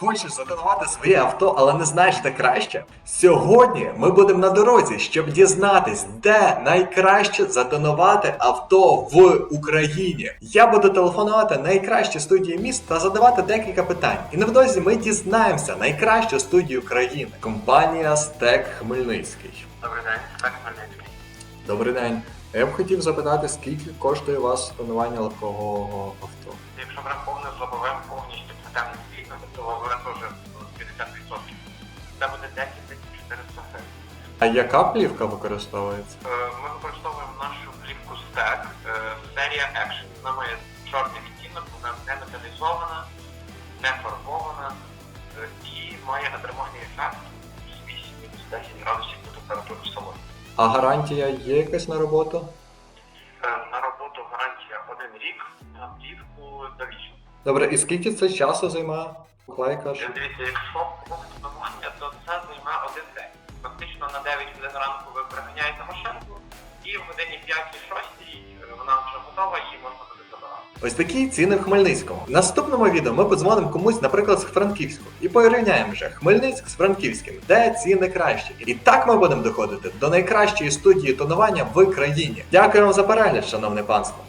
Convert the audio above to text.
Хочеш затонувати своє авто, але не знаєш де краще? Сьогодні ми будемо на дорозі, щоб дізнатись, де найкраще затонувати авто в Україні. Я буду телефонувати найкращі студії міст та задавати декілька питань. І невдовзі ми дізнаємося найкращу студію країни. Компанія Стек Хмельницький. Добрий день, так Хмельницький. Добрий день. Я б хотів запитати, скільки коштує у вас тонування легкого авто? Якщо враховано з лобовим повністю системним світом, Це буде 10 400 гривень. А яка плівка використовується? Е, Ми використовуємо нашу плівку стек, серія Action. Вона має чорний відтінок, вона не металізована, не фарбована е, і має атермальний ефект з 8-10 градусів до температури в салоні. А гарантія є якась на роботу? Е, На роботу гарантія 1 рік, на плівку довічно. Добре, і скільки це часу займає? Клейка ж. Дивіться, якщо вимагання, то це займе один день. Фактично на 9 годин ранку ви приганяєте машинку, і в годині 5-6 вона вже готова, її можна буде забирати. Ось такі ціни в Хмельницькому. В наступному відео ми подзвонимо комусь, наприклад, з Франківську, і порівняємо вже Хмельницьк з Франківським, де ціни кращі. І так ми будемо доходити до найкращої студії тонування в країні. Дякую вам за перегляд, шановне панство.